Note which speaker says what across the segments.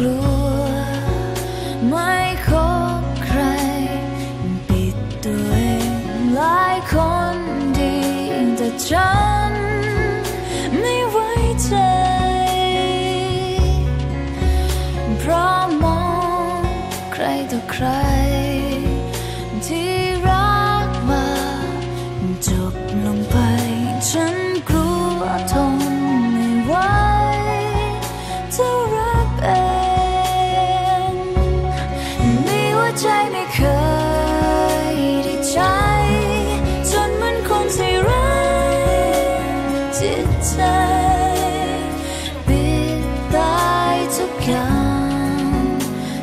Speaker 1: กลัว ไม่คบใคร ปิดตัวเองหลายคนดีแต่ฉันไม่ไว้ใจ เพราะมองใครต่อใครที่ ปิดตายทุกอย่าง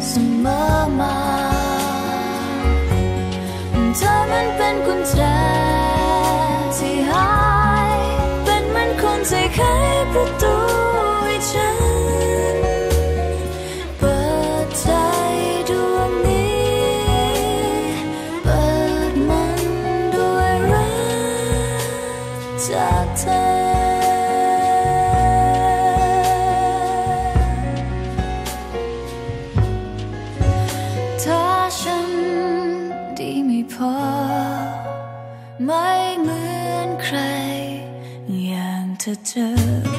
Speaker 1: เสมอมาเธอมันเป็นกุญแจที่หายเป็นเหมันคนที่ไขประตูให้ฉันเปิดใจดวงนี้เปิดมันด้วยรักจากเธอ พอ ไม่เหมือนใคร อย่างเธอเจอ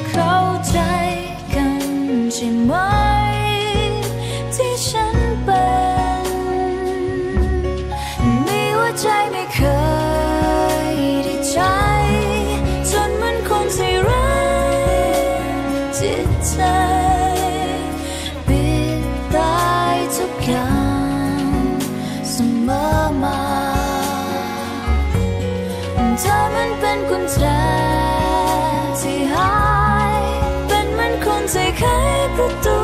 Speaker 1: เธอมันเป็นกุญแจที่หาย เป็นเหมันคนที่ไขประตู